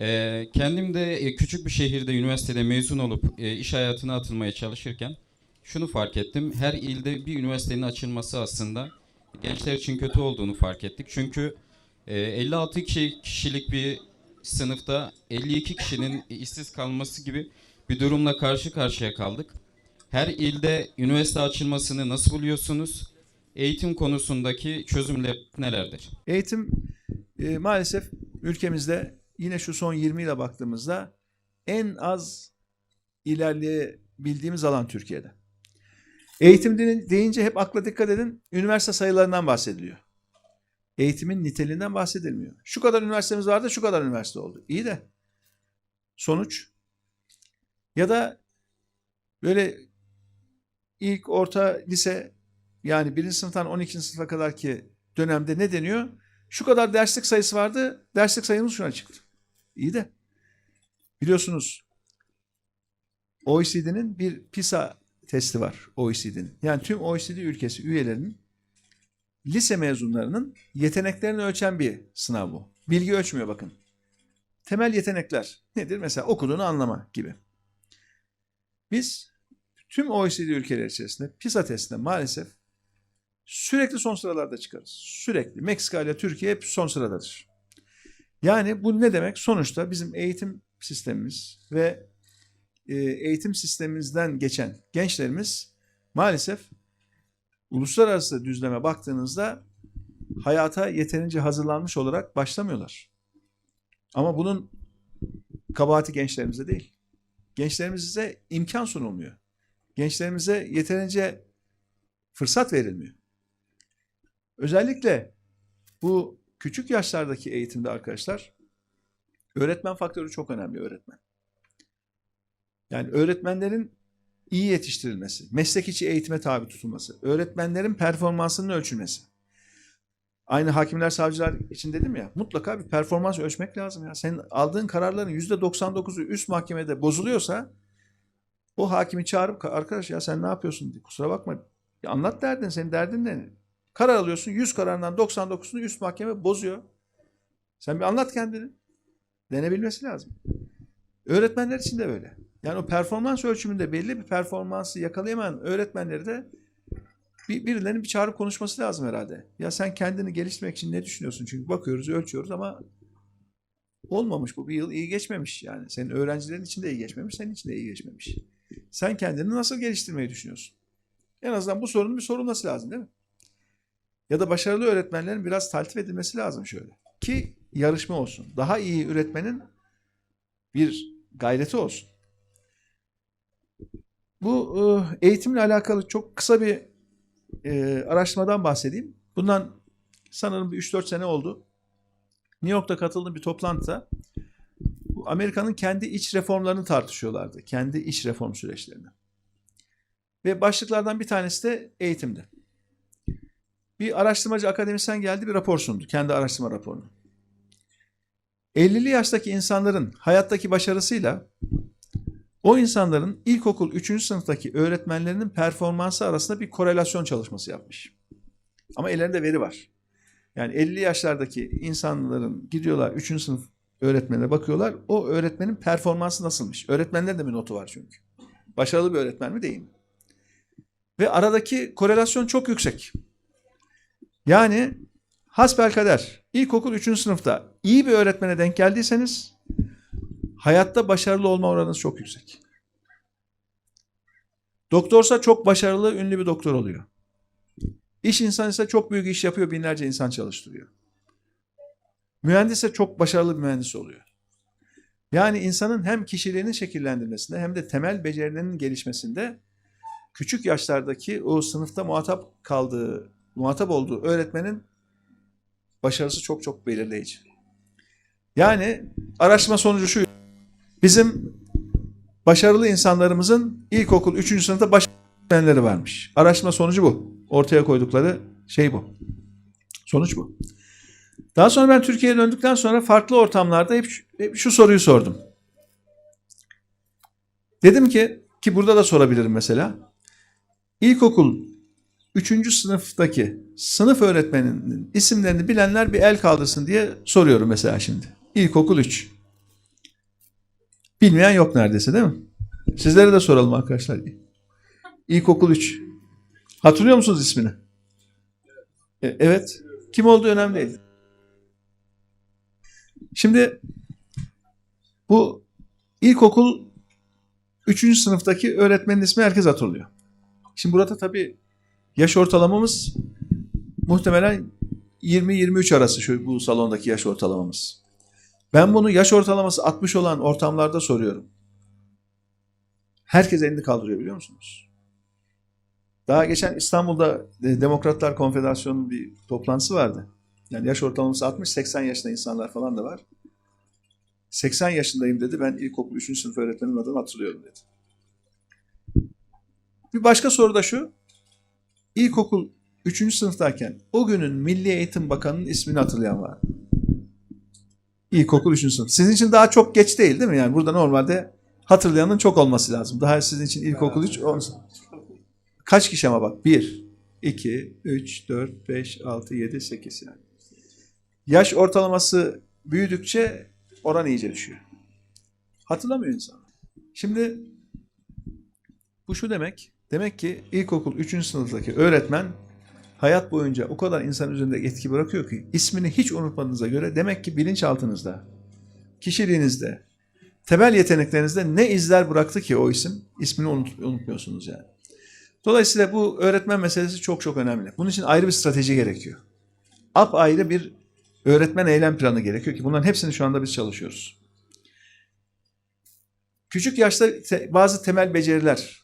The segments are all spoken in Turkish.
Ee, kendim de e, küçük bir şehirde üniversitede mezun olup e, iş hayatına atılmaya çalışırken şunu fark ettim. Her ilde bir üniversitenin açılması aslında gençler için kötü olduğunu fark ettik. Çünkü e, 56 kişi, kişilik bir sınıfta 52 kişinin işsiz kalması gibi bir durumla karşı karşıya kaldık. Her ilde üniversite açılmasını nasıl buluyorsunuz? Eğitim konusundaki çözümler nelerdir? Eğitim e, maalesef ülkemizde yine şu son 20 yıla baktığımızda en az ilerleyebildiğimiz alan Türkiye'de. Eğitim de- deyince hep akla dikkat edin üniversite sayılarından bahsediliyor. Eğitimin niteliğinden bahsedilmiyor. Şu kadar üniversitemiz vardı, şu kadar üniversite oldu. İyi de sonuç ya da böyle ilk orta lise yani birinci sınıftan 12. sınıfa kadar ki dönemde ne deniyor? Şu kadar derslik sayısı vardı, derslik sayımız şuna çıktı. İyi de biliyorsunuz OECD'nin bir PISA testi var OECD'nin. Yani tüm OECD ülkesi üyelerinin lise mezunlarının yeteneklerini ölçen bir sınav bu. Bilgi ölçmüyor bakın. Temel yetenekler nedir? Mesela okuduğunu anlama gibi. Biz tüm OECD ülkeleri içerisinde PISA testinde maalesef sürekli son sıralarda çıkarız. Sürekli. Meksika ile Türkiye hep son sıradadır. Yani bu ne demek? Sonuçta bizim eğitim sistemimiz ve e, eğitim sistemimizden geçen gençlerimiz maalesef uluslararası düzleme baktığınızda hayata yeterince hazırlanmış olarak başlamıyorlar. Ama bunun kabahati gençlerimize değil. Gençlerimize imkan sunulmuyor. Gençlerimize yeterince fırsat verilmiyor. Özellikle bu küçük yaşlardaki eğitimde arkadaşlar öğretmen faktörü çok önemli öğretmen. Yani öğretmenlerin iyi yetiştirilmesi, meslek içi eğitime tabi tutulması, öğretmenlerin performansının ölçülmesi. Aynı hakimler, savcılar için dedim ya mutlaka bir performans ölçmek lazım ya. Senin aldığın kararların %99'u üst mahkemede bozuluyorsa o hakimi çağırıp arkadaş ya sen ne yapıyorsun diye kusura bakma ya anlat derdin senin derdin ne? Karar alıyorsun 100 kararından 99'unu üst mahkeme bozuyor. Sen bir anlat kendini. Denebilmesi lazım. Öğretmenler için de böyle. Yani o performans ölçümünde belli bir performansı yakalayamayan öğretmenleri de bir, birilerinin bir çağırıp konuşması lazım herhalde. Ya sen kendini geliştirmek için ne düşünüyorsun? Çünkü bakıyoruz, ölçüyoruz ama olmamış bu. Bir yıl iyi geçmemiş yani. Senin öğrencilerin için de iyi geçmemiş, senin için de iyi geçmemiş. Sen kendini nasıl geliştirmeyi düşünüyorsun? En azından bu sorunun bir sorulması lazım değil mi? Ya da başarılı öğretmenlerin biraz taltif edilmesi lazım şöyle. Ki yarışma olsun. Daha iyi üretmenin bir gayreti olsun. Bu e, eğitimle alakalı çok kısa bir e, araştırmadan bahsedeyim. Bundan sanırım bir 3-4 sene oldu. New York'ta katıldığım bir toplantıda Amerika'nın kendi iç reformlarını tartışıyorlardı. Kendi iç reform süreçlerini. Ve başlıklardan bir tanesi de eğitimdi. Bir araştırmacı akademisyen geldi bir rapor sundu. Kendi araştırma raporunu. 50'li yaştaki insanların hayattaki başarısıyla o insanların ilkokul 3. sınıftaki öğretmenlerinin performansı arasında bir korelasyon çalışması yapmış. Ama ellerinde veri var. Yani 50 yaşlardaki insanların gidiyorlar 3. sınıf öğretmenine bakıyorlar. O öğretmenin performansı nasılmış? Öğretmenlerin de bir notu var çünkü. Başarılı bir öğretmen mi değil mi? Ve aradaki korelasyon çok yüksek. Yani hasbelkader ilkokul 3. sınıfta iyi bir öğretmene denk geldiyseniz hayatta başarılı olma oranınız çok yüksek. Doktorsa çok başarılı, ünlü bir doktor oluyor. İş insanı ise çok büyük iş yapıyor, binlerce insan çalıştırıyor. Mühendis ise çok başarılı bir mühendis oluyor. Yani insanın hem kişiliğinin şekillendirmesinde hem de temel becerilerinin gelişmesinde küçük yaşlardaki o sınıfta muhatap kaldığı, muhatap olduğu öğretmenin başarısı çok çok belirleyici. Yani araştırma sonucu şu, bizim başarılı insanlarımızın ilkokul 3. sınıfta başarılı varmış. Araştırma sonucu bu. Ortaya koydukları şey bu. Sonuç bu. Daha sonra ben Türkiye'ye döndükten sonra farklı ortamlarda hep hep şu soruyu sordum. Dedim ki, ki burada da sorabilirim mesela. İlkokul 3. sınıftaki sınıf öğretmeninin isimlerini bilenler bir el kaldırsın diye soruyorum mesela şimdi. İlkokul 3. Bilmeyen yok neredeyse değil mi? Sizlere de soralım arkadaşlar. İlkokul 3. Hatırlıyor musunuz ismini? E, evet. Kim olduğu önemli değil. Şimdi bu ilkokul 3. sınıftaki öğretmenin ismi herkes hatırlıyor. Şimdi burada tabii yaş ortalamamız muhtemelen 20-23 arası şu bu salondaki yaş ortalamamız. Ben bunu yaş ortalaması 60 olan ortamlarda soruyorum. Herkes elini kaldırıyor biliyor musunuz? Daha geçen İstanbul'da e, Demokratlar Konfederasyonu'nun bir toplantısı vardı. Yani yaş ortalaması 60-80 yaşında insanlar falan da var. 80 yaşındayım dedi. Ben ilkokul 3. sınıf öğretmenin adını hatırlıyorum dedi. Bir başka soru da şu. İlkokul 3. sınıftayken o günün Milli Eğitim Bakanı'nın ismini hatırlayan var. İlkokul 3. sınıf. Sizin için daha çok geç değil değil mi? Yani burada normalde hatırlayanın çok olması lazım. Daha sizin için ilkokul 3 olsun. Kaç kişi ama bak? 1, 2, 3, 4, 5, 6, 7, 8 yani. Yaş ortalaması büyüdükçe oran iyice düşüyor. Hatırlamıyor insan. Şimdi bu şu demek. Demek ki ilkokul 3. sınıftaki öğretmen hayat boyunca o kadar insan üzerinde etki bırakıyor ki ismini hiç unutmadığınıza göre demek ki bilinçaltınızda, kişiliğinizde, temel yeteneklerinizde ne izler bıraktı ki o isim? İsmini unut, unutmuyorsunuz yani. Dolayısıyla bu öğretmen meselesi çok çok önemli. Bunun için ayrı bir strateji gerekiyor. Ap ayrı bir öğretmen eylem planı gerekiyor ki bunların hepsini şu anda biz çalışıyoruz. Küçük yaşta te- bazı temel beceriler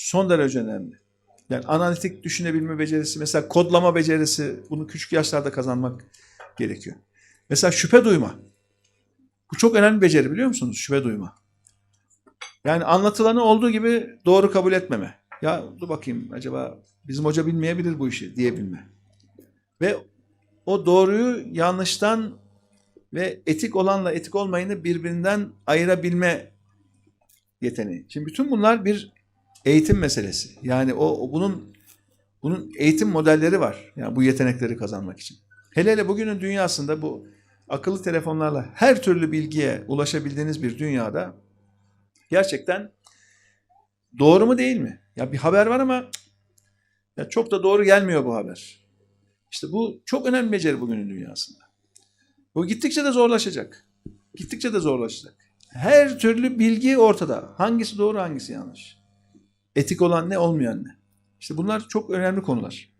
son derece önemli. Yani analitik düşünebilme becerisi, mesela kodlama becerisi bunu küçük yaşlarda kazanmak gerekiyor. Mesela şüphe duyma. Bu çok önemli bir beceri biliyor musunuz? Şüphe duyma. Yani anlatılanı olduğu gibi doğru kabul etmeme. Ya dur bakayım acaba bizim hoca bilmeyebilir bu işi diyebilme. Ve o doğruyu yanlıştan ve etik olanla etik olmayanı birbirinden ayırabilme yeteneği. Şimdi bütün bunlar bir eğitim meselesi. Yani o, bunun bunun eğitim modelleri var. Yani bu yetenekleri kazanmak için. Hele hele bugünün dünyasında bu akıllı telefonlarla her türlü bilgiye ulaşabildiğiniz bir dünyada gerçekten doğru mu değil mi? Ya bir haber var ama ya çok da doğru gelmiyor bu haber. İşte bu çok önemli beceri bugünün dünyasında. Bu gittikçe de zorlaşacak. Gittikçe de zorlaşacak. Her türlü bilgi ortada. Hangisi doğru hangisi yanlış. Etik olan ne olmayan ne. İşte bunlar çok önemli konular.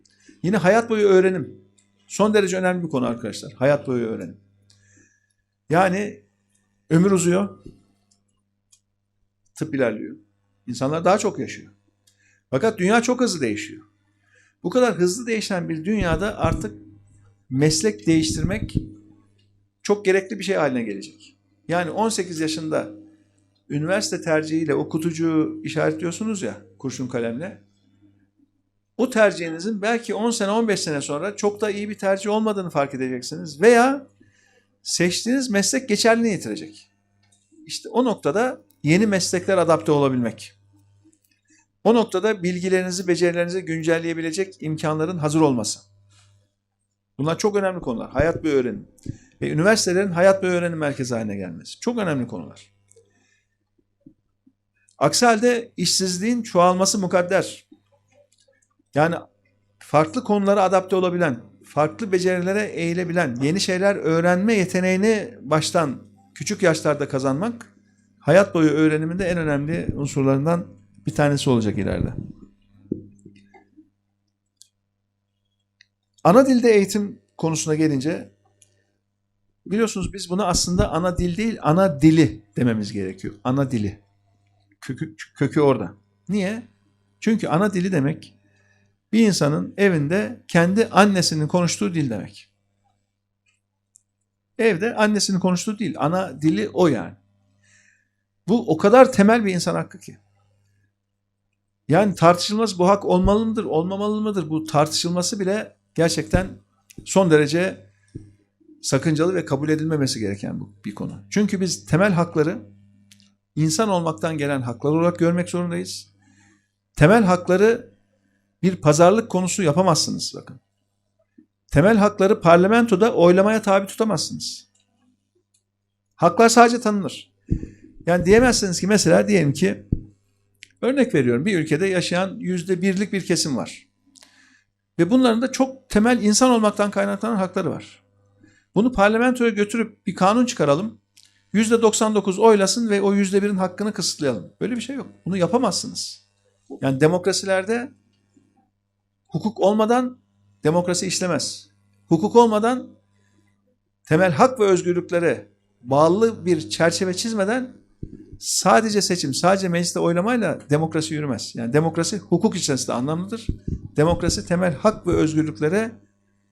Yine hayat boyu öğrenim. Son derece önemli bir konu arkadaşlar. Hayat boyu öğrenim. Yani ömür uzuyor. Tıp ilerliyor. İnsanlar daha çok yaşıyor. Fakat dünya çok hızlı değişiyor. Bu kadar hızlı değişen bir dünyada artık meslek değiştirmek çok gerekli bir şey haline gelecek. Yani 18 yaşında üniversite tercihiyle o kutucuğu işaretliyorsunuz ya kurşun kalemle. O tercihinizin belki 10 sene 15 sene sonra çok da iyi bir tercih olmadığını fark edeceksiniz. Veya seçtiğiniz meslek geçerliliğini yitirecek. İşte o noktada yeni meslekler adapte olabilmek. O noktada bilgilerinizi, becerilerinizi güncelleyebilecek imkanların hazır olması. Bunlar çok önemli konular. Hayat boyu öğrenim. Ve üniversitelerin hayat boyu öğrenim merkezi haline gelmesi. Çok önemli konular. Aksi halde işsizliğin çoğalması mukadder. Yani farklı konulara adapte olabilen, farklı becerilere eğilebilen, yeni şeyler öğrenme yeteneğini baştan küçük yaşlarda kazanmak hayat boyu öğreniminde en önemli unsurlarından bir tanesi olacak ileride. Ana dilde eğitim konusuna gelince biliyorsunuz biz buna aslında ana dil değil ana dili dememiz gerekiyor. Ana dili. Kökü, kökü orada. Niye? Çünkü ana dili demek bir insanın evinde kendi annesinin konuştuğu dil demek. Evde annesinin konuştuğu dil. Ana dili o yani. Bu o kadar temel bir insan hakkı ki. Yani tartışılmaz bu hak olmalı mıdır, olmamalı mıdır? Bu tartışılması bile gerçekten son derece sakıncalı ve kabul edilmemesi gereken bu bir konu. Çünkü biz temel hakları insan olmaktan gelen haklar olarak görmek zorundayız. Temel hakları bir pazarlık konusu yapamazsınız bakın. Temel hakları parlamentoda oylamaya tabi tutamazsınız. Haklar sadece tanınır. Yani diyemezsiniz ki mesela diyelim ki örnek veriyorum bir ülkede yaşayan yüzde birlik bir kesim var. Ve bunların da çok temel insan olmaktan kaynaklanan hakları var. Bunu parlamentoya götürüp bir kanun çıkaralım. Yüzde 99 oylasın ve o yüzde birin hakkını kısıtlayalım. Böyle bir şey yok. Bunu yapamazsınız. Yani demokrasilerde hukuk olmadan demokrasi işlemez. Hukuk olmadan temel hak ve özgürlüklere bağlı bir çerçeve çizmeden sadece seçim, sadece mecliste oylamayla demokrasi yürümez. Yani demokrasi hukuk içerisinde anlamlıdır. Demokrasi temel hak ve özgürlüklere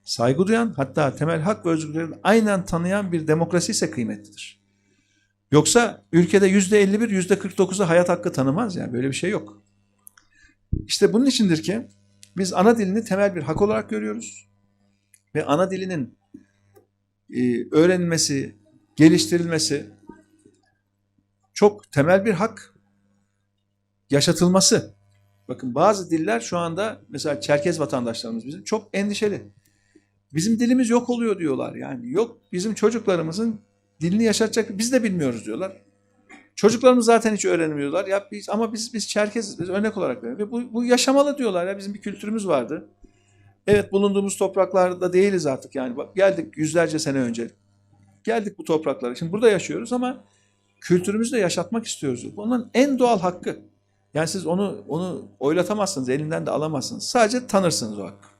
saygı duyan, hatta temel hak ve özgürlükleri aynen tanıyan bir demokrasi ise kıymetlidir. Yoksa ülkede yüzde 51, yüzde 49'u hayat hakkı tanımaz yani böyle bir şey yok. İşte bunun içindir ki biz ana dilini temel bir hak olarak görüyoruz ve ana dilinin e, öğrenilmesi, geliştirilmesi çok temel bir hak. Yaşatılması. Bakın bazı diller şu anda mesela Çerkez vatandaşlarımız bizim çok endişeli. Bizim dilimiz yok oluyor diyorlar. Yani yok bizim çocuklarımızın dilini yaşatacak biz de bilmiyoruz diyorlar. Çocuklarımız zaten hiç öğrenmiyorlar. Ya biz ama biz biz Çerkeziz. Biz örnek olarak veriyoruz. Ve bu, bu yaşamalı diyorlar ya bizim bir kültürümüz vardı. Evet bulunduğumuz topraklarda değiliz artık yani. Bak geldik yüzlerce sene önce. Geldik bu topraklara. Şimdi burada yaşıyoruz ama kültürümüzü de yaşatmak istiyoruz. Bunun en doğal hakkı. Yani siz onu onu oylatamazsınız, elinden de alamazsınız. Sadece tanırsınız o hakkı.